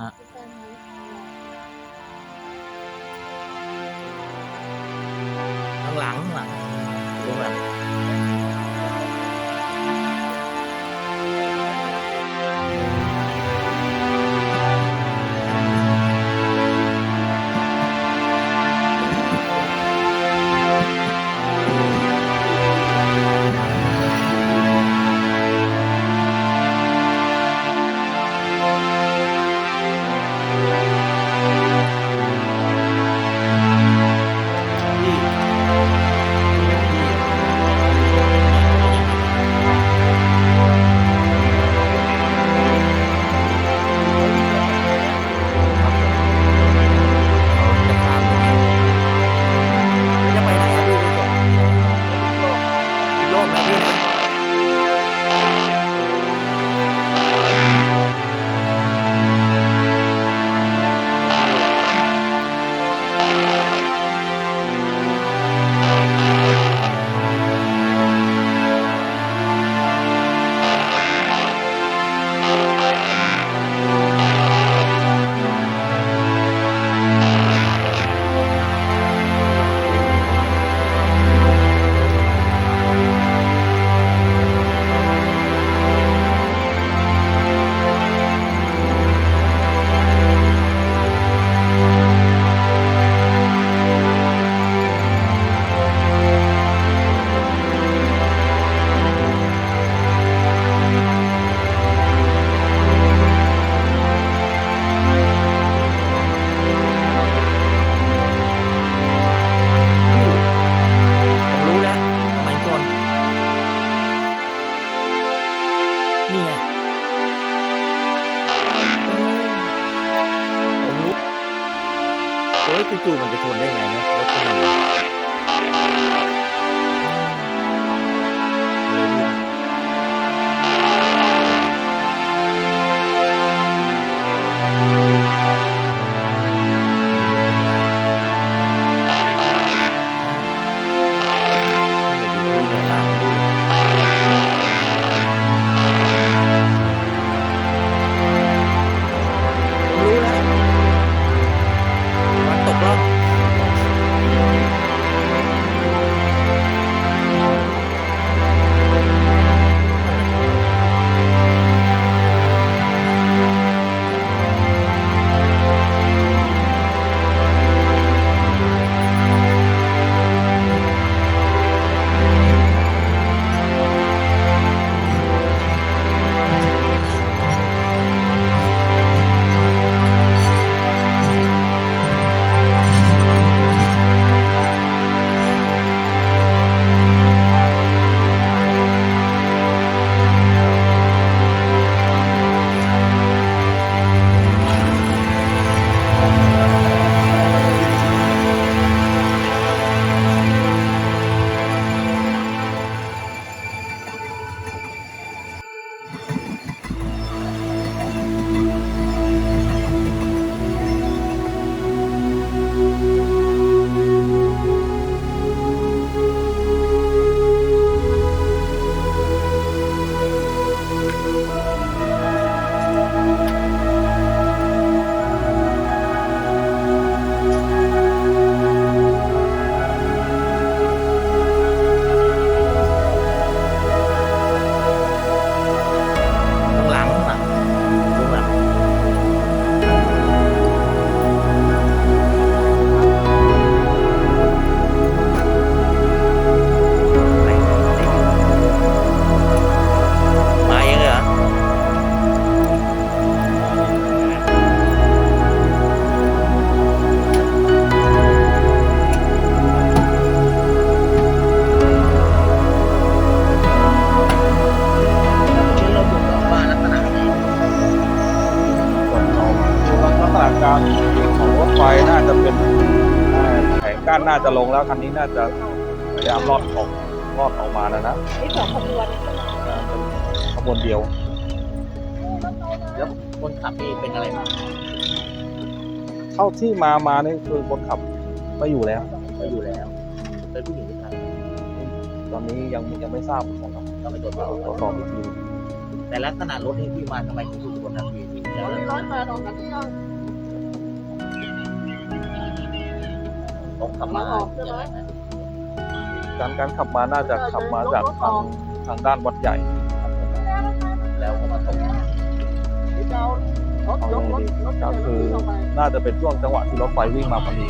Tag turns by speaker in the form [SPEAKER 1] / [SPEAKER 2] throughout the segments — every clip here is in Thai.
[SPEAKER 1] ฮะข้าง ลักษณะ
[SPEAKER 2] การวิ่งของรถไฟน่าจะเป็นเอ่อแผงกั้นน่าจะลงแล้วคันนี้น่าจะพยายามรอดออกรอดออกมานะนะ
[SPEAKER 3] นี่สองขบวน
[SPEAKER 2] เอ่อเป็นขบวนเดียว
[SPEAKER 1] แล้วคนขับนี่เป็นอะไรบ้าง
[SPEAKER 2] เท่าที่มามานี่คือคนขับไม่อยู่แล้ว
[SPEAKER 1] ก็อยู่แล้วเป็นผู้หญิงผู้ชาย
[SPEAKER 2] ตอนนี้ยังยังไม่ทราบเหมือนกันครับ
[SPEAKER 1] ก็ไปตรวจสอบ
[SPEAKER 2] ตรวจสอบอีกที
[SPEAKER 1] แต่ลักษณะรถนี่ที่มาทำไมถึงถูกคนทันทีที่ใจร้อยแปดออกกันที่
[SPEAKER 3] ต้องขับ
[SPEAKER 1] หลั
[SPEAKER 3] มาง
[SPEAKER 1] ออกใช่ไหม
[SPEAKER 2] การการขับมาน่าจะขับมาจากทางทางด้านวัดใหญ่
[SPEAKER 3] แล้วก็มาตก
[SPEAKER 1] หรือจะเอารถ
[SPEAKER 2] เอา
[SPEAKER 1] ยก
[SPEAKER 2] ไง
[SPEAKER 1] รถ
[SPEAKER 2] ดี
[SPEAKER 1] รถ
[SPEAKER 2] ก็คือน่าจะเป็นช่วงจังหวะที่รถไฟวิ่งมาพอดี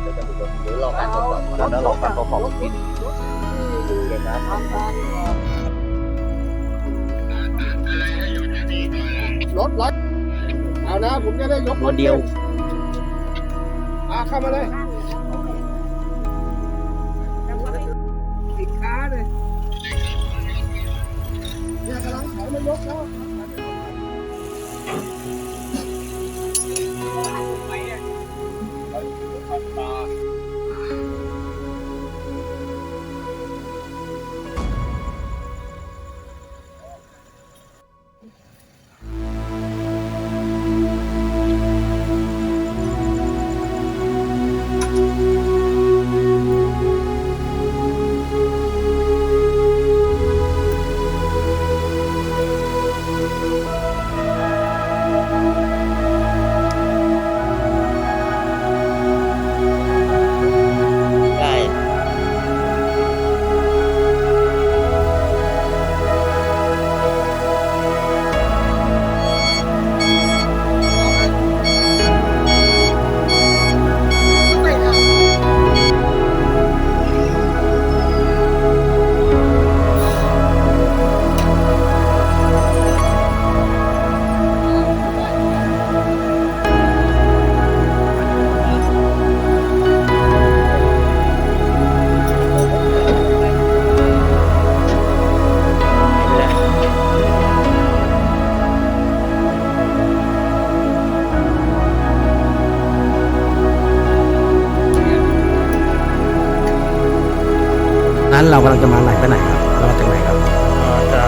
[SPEAKER 3] เดี๋ยวจะไปดูหรือรอการตรวจสอบ
[SPEAKER 2] ดังนั้นรอการตรวจสอบ
[SPEAKER 1] รถที่อยู่
[SPEAKER 3] เดี๋ยวนะ
[SPEAKER 1] ทำการรถรถเอานะผมจะได้ยก
[SPEAKER 3] ตัวเดียว
[SPEAKER 1] อ่าเข้ามาเลย กำ มา
[SPEAKER 3] ไห
[SPEAKER 4] นไปไหนครับเรามาจากไหนครับ
[SPEAKER 5] จะ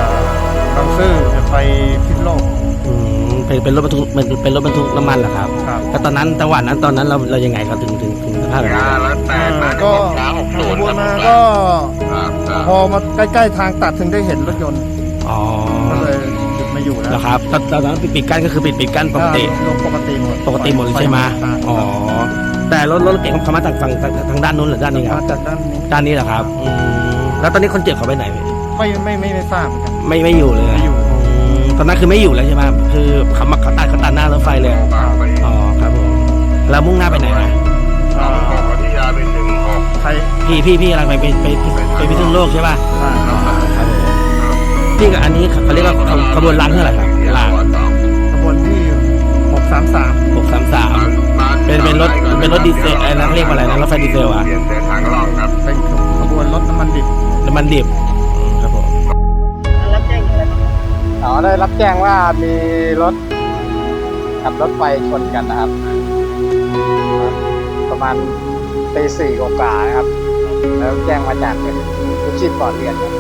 [SPEAKER 5] บางซื่อจะไปพิษณุโลก
[SPEAKER 4] อืมเป็นเป็นรถบรรทุกเป็นเป็นรถบรรทุกน้ำมันเหรอครับ
[SPEAKER 5] ครับ
[SPEAKER 4] แล้วตอนนั้นจังหวะนั้นตอนนั้นเราเรายังไงครับถึงถึงถึงสภาพแบบนี้ครับ
[SPEAKER 5] ก็ขบวนมาก็พอมาใกล้ๆทางตัดถึงได้เห็นรถยนต์
[SPEAKER 4] อ๋อ
[SPEAKER 5] ก็เลยหยุดมาอยู่แล้ว
[SPEAKER 4] แล้วครับตอนตอนนั้นปิดปิดกั้นก็คือปิดปิดกั้นปกติ
[SPEAKER 5] ลงปกติหมด
[SPEAKER 4] ปกติหมดเลยใช่ไหมอ๋อ แต่รถรถเก๋งเขามาจากฝั่งทางทางด้านนู้นหรือด้านนี้ค
[SPEAKER 5] มา
[SPEAKER 4] รับ
[SPEAKER 5] จากด้านนี้
[SPEAKER 4] ด้านนี้เหรอครับอืม แล้วตอนนี้คนเจ็บเขาไปไหนพี่
[SPEAKER 5] ไม่ไม่ไม่ไม่ทราบเหมือนกัน
[SPEAKER 4] ไม่ไม่อยู่เลย
[SPEAKER 5] ไม่อยู่
[SPEAKER 4] มตอนนั้นคือไม่อยู่แล้วใช่ไหมคือเขามาเขาตัดเขาตัดหน้ารถไฟเลยอ๋อครับผมแล้วมุ่งหน้าไปไหนนะ
[SPEAKER 5] อ่าใคร
[SPEAKER 4] พี่พี่พี่กำลังไปไปไปไปไปพิษณุโลกใช่ป่ะ
[SPEAKER 5] อ่า
[SPEAKER 4] ครับผมพี่กับอันนี้เขาเรียกว่าขบขบวนรางเท่าไหร่ครับราง
[SPEAKER 5] ขบวนที่หกสามสาม
[SPEAKER 4] หกสามสามเป็นเป็นรถเป็นรถดีเซลอะไรนะเขาเรียกว่าอะไรนะรถไฟดีเซลอะ
[SPEAKER 5] เป็นขบวนรถน้ำมันดิบ
[SPEAKER 4] น้ำมันดิบอืมครับผม
[SPEAKER 1] รับแจ้งอะไรบ้าง
[SPEAKER 6] อ๋อได้รับแจ้งว่ามีรถกับรถไฟชนกันนะครับ ประมาณตีสี่กว่าๆนะครับ แล้วแจ้งมาจากเป็นผู้ชีพก่อนเรียนครับ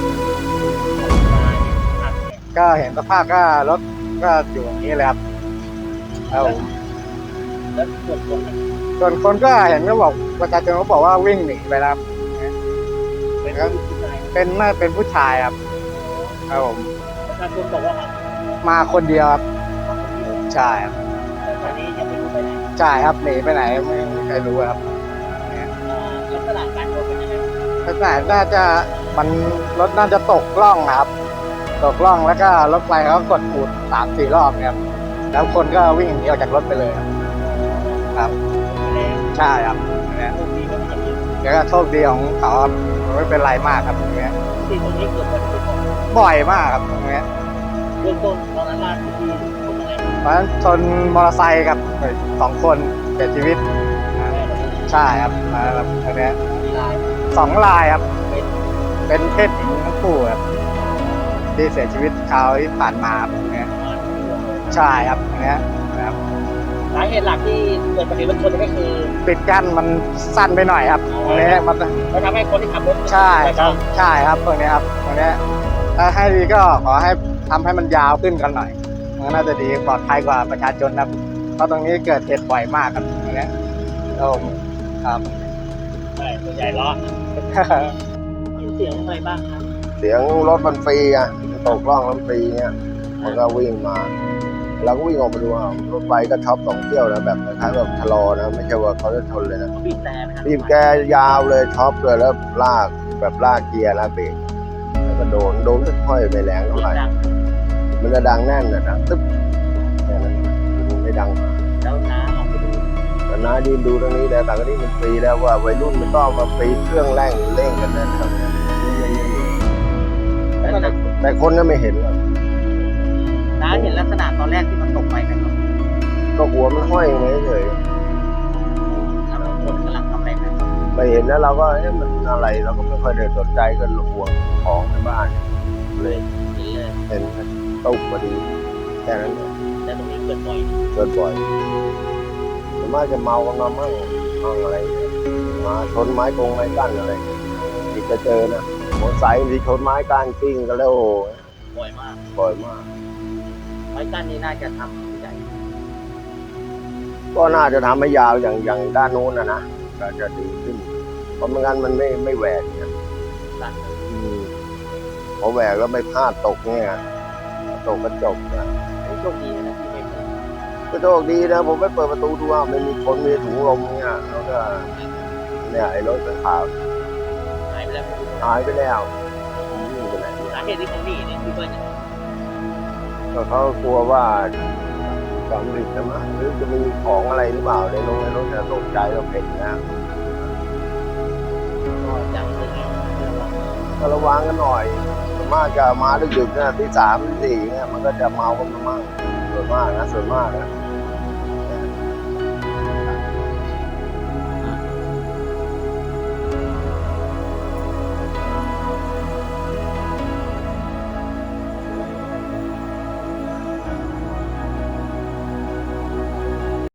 [SPEAKER 6] ก็เห็นสภาพก็รถก็อยู่อย่างนี้เลยครับแล้ว
[SPEAKER 1] แล้วส่วนคน
[SPEAKER 6] ส่วนคนก็เห็นก็บอกประชาชนเขาบอกว่าวิ่งหนีไปแล้วครับ
[SPEAKER 1] เป็นะ
[SPEAKER 6] เป็นน่าเป็นผู้ชายครับครับผม
[SPEAKER 1] ประชาชนบอกว่า
[SPEAKER 6] มาคนเดียวครับใช่ครับ
[SPEAKER 1] แต่ตอนนี้ยังไม่รู้ไปไหน
[SPEAKER 6] ใช่ครับหนีไปไหนไม่ไม่มีใครรู้ครับ
[SPEAKER 1] ลักษณะการโดนเป็นยังไง
[SPEAKER 6] ลักษณะน่าจะมันรถน่าจะตกล่องนะครับ ตกล่องแล้วก็รถไฟเขากดปูดสามสี่รอบเนี่ยครับแล้วคนก็วิ่งหนีออกจากรถไปเลยครับ ครับ
[SPEAKER 1] แล้ว
[SPEAKER 6] ใช่ครับเนี่ย
[SPEAKER 1] โชคดีไม่มีอย่างอื่น
[SPEAKER 6] แล้วก็โชคดีของเขาครับไม่เป็นไรมากครับตรงเนี้ย
[SPEAKER 1] ที่ตรงนี้เกิดอุบัติเหตุ
[SPEAKER 6] บ่อยมากครับตรงเนี้ย
[SPEAKER 1] เบื้องต้นตอนนั้นราที่ที่คนอะไร
[SPEAKER 6] เพราะฉะนั้นชนมอเตอร์ไซค์กับสองคนเสียชีวิต
[SPEAKER 1] แม่เลย
[SPEAKER 6] ใช่ครับมาครับตรงเนี้ย
[SPEAKER 1] มีลาย
[SPEAKER 6] สองรายครับ
[SPEAKER 1] เป็น
[SPEAKER 6] เป็นเพศหญิงทั้งคู่ครับที่เสียชีวิตคราวที่ผ่านมาครับตรงเนี้ย
[SPEAKER 1] มาที่เรื่อง
[SPEAKER 6] ใช่ครับตรงเนี้ยนะครับ
[SPEAKER 1] สาเหตุหลักที่เกิดอุบัติเหตุรถชนก็คือ
[SPEAKER 6] ปิดกั้นมันสั้นไปหน่อยครับตรงนี้มัน
[SPEAKER 1] มันทำให้คนที่ขับรถ
[SPEAKER 6] ใช่ครับใช่ครับตรงนี้ครับตรงนี้ถ้าให้ดีก็ขอให้ทำให้มันยาวขึ้นกันหน่อยมันน่าจะดีปลอดภัยกว่าประชาชนครับเพราะตรงนี้เกิดเหตุบ่อยมากครับตรงนี้ครับผมครับ
[SPEAKER 1] ใช่ส่วนใหญ่ล้อยินเสียงอะไรบ้างครับ
[SPEAKER 7] เสียงรถมันฟรีอะตกร่องมันฟรีเนี่ยมันก็วิ่งมา
[SPEAKER 5] เราก็วิ่งออกมาดูอะรถไฟก็ช็อปสองเที่ยวนะแบบคล้ายๆแบบชะลอนะไม่ใช่ว่าเขาจะชนเลยนะ
[SPEAKER 1] เขาบีบแต่ไหมครับ
[SPEAKER 5] บีบแกยาวเลยช็อปเลยแล้วลากแบบลากเกียร์ลากเบรกแล้วก็โดนโดนค่อยๆไม่แรงเท่าไหร่
[SPEAKER 1] ดัง
[SPEAKER 5] มันจะดังแน่นนะดังตึ๊บแค่นั้นมันไม่ดัง
[SPEAKER 1] แล้วน้าออกไปดู
[SPEAKER 5] แต่น้ายืนดูตรงนี้แล้วแต่ก็นี่มันฟรีแล้วว่าวัยรุ่นมันก็เอามาฟรีเครื่องแร่งเร่งกันนะครับ
[SPEAKER 1] แล้วน้า
[SPEAKER 5] แต่คนก็ไม่เห็นหรอก
[SPEAKER 1] น้าเห็นลักษณะตอนแรกที่มันตกไปไหมครับ
[SPEAKER 5] ก็หัวมันห้อยอย่างนี้เฉย
[SPEAKER 1] แล้วคนกำลังทำอะไรไหมครับ
[SPEAKER 5] ไม่เห็นแล้วเราก็เอ๊ะมันอะไรเราก็ไม่ค่อยได้สนใจก็ห่วงของในบ้าน เลย
[SPEAKER 1] เห็นเลย
[SPEAKER 5] เห็นตุกพอดีแค่นั้นเอง
[SPEAKER 1] แต่ตรงนี้เกิดบ่อย
[SPEAKER 5] เกิดบ่อยส่วนมากจะเมากันมามั่งมั่งอะไรเนี่ยมาชนไม้กงไม้กั้นอะไรที่จะเจอนะมอเตอร์ไซค์ที่ชนไม้กั้นกิ้งกันแล้วโอ้โห
[SPEAKER 1] บ่อยมาก
[SPEAKER 5] บ่อยมาก
[SPEAKER 1] ไม้กั้นนี้น่าจะทำใหญ่
[SPEAKER 5] ก็น่าจะทำให้ยาวอย่างอย่างด้านโน้นนะนะก็จะดีขึ้น เพราะไม่งั้นมันไม่ไม่แหวกเนี่ย
[SPEAKER 1] สั้น
[SPEAKER 5] อืมพอแหวกแล้วไม่พลาดตกเนี่ยตกกระจกนะ
[SPEAKER 1] โชคดีนะที่ไม่เป็น
[SPEAKER 5] ก็โชคดีนะผมไปเปิดประตูดูว่าไม่มีคนมีถุงลมเนี่ยแล้วก็เนี่ยไอ้รถสีขาว
[SPEAKER 1] หายไปแล้ว
[SPEAKER 5] หายไปแล้ววิ่งไปไหน
[SPEAKER 1] สาเหตุที่เขาหนีเนี่ยคือว่าอย่างไร
[SPEAKER 5] ก็เขากลัวว่าสำลิดจะมาหรือจะมีของอะไรหรือเปล่าในรถในรถจะตกใจเราเห็นนะ
[SPEAKER 1] ก็จากเรื่องนี้เรื่องว่า
[SPEAKER 5] ก็ระวังกันหน่อยส่วนมากจะมาดึกๆนะที่สามที่สี่เนี่ยมันก็จะเมากันมามั่งส่วนมากนะส่วนมากนะ